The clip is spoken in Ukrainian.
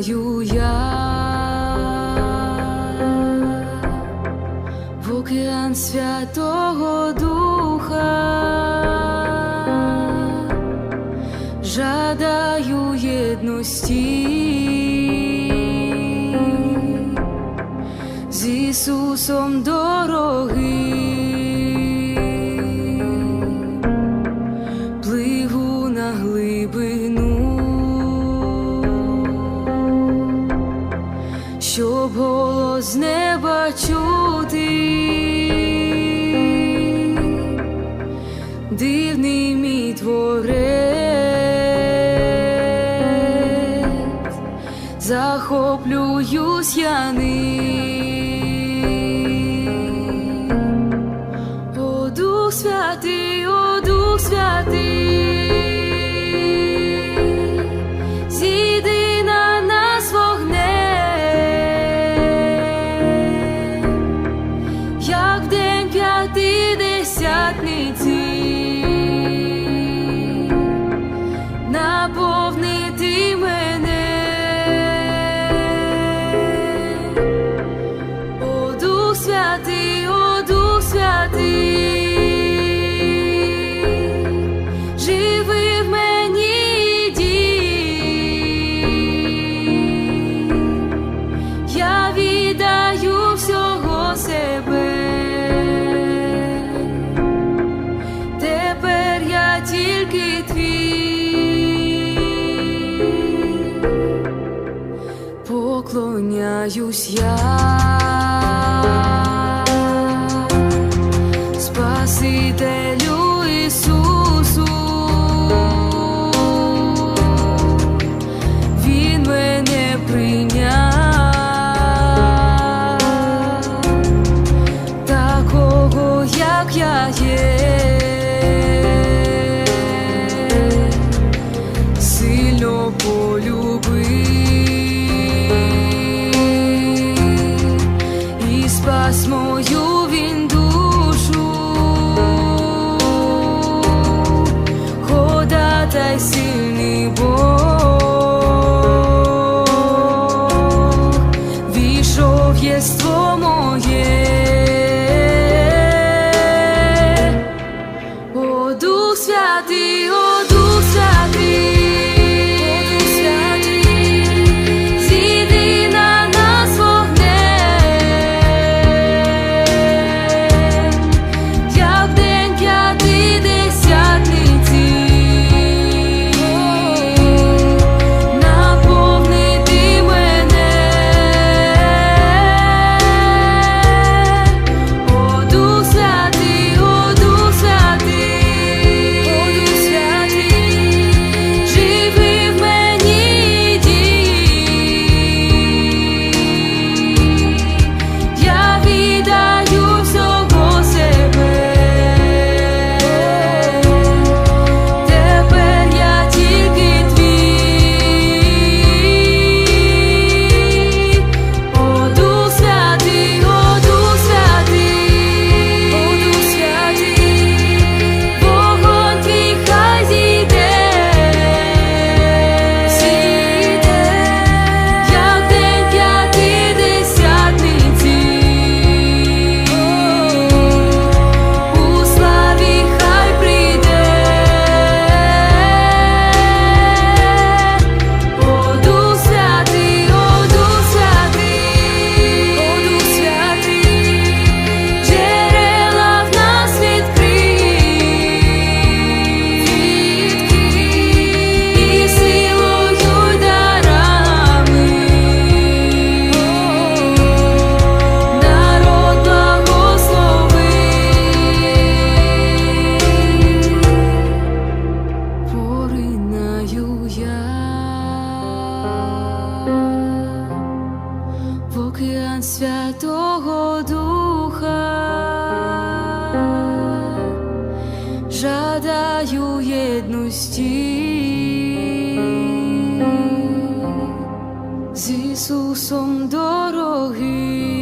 Таю я в океан Святого Духа, жадаю єдності з Ісусом до. голос неба чути, дивний мій творець, захоплююсь я ним. О, Дух святий, о, Дух святий. Боюсь Спасителю Ісусу. radio. єдності з Ісусом дорогим.